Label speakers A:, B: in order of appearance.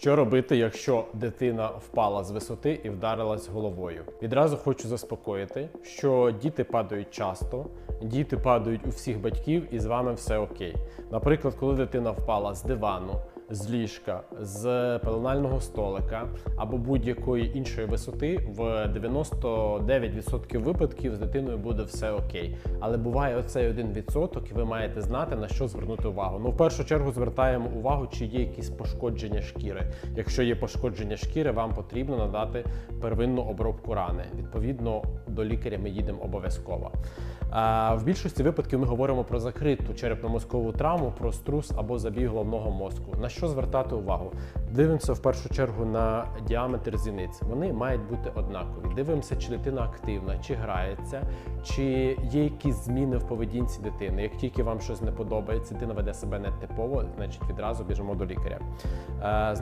A: Що робити, якщо дитина впала з висоти і вдарилась головою? Відразу хочу заспокоїти, що діти падають часто, діти падають у всіх батьків, і з вами все окей. Наприклад, коли дитина впала з дивану, з ліжка, з пеленального столика або будь-якої іншої висоти, в 99% випадків з дитиною буде все окей. Але буває оцей один відсоток, і ви маєте знати на що звернути увагу. Ну, в першу чергу звертаємо увагу, чи є якісь пошкодження шкіри. Якщо є пошкодження шкіри, вам потрібно надати первинну обробку рани. Відповідно, до лікаря ми їдемо обов'язково. В більшості випадків ми говоримо про закриту черепно-мозкову травму, про струс або забій головного мозку. На що звертати увагу? Дивимося в першу чергу на діаметр зіниць. Вони мають бути однакові. Дивимося, чи дитина активна, чи грається, чи є якісь зміни в поведінці дитини. Як тільки вам щось не подобається, дитина веде себе нетипово, значить відразу біжимо до лікаря. Е,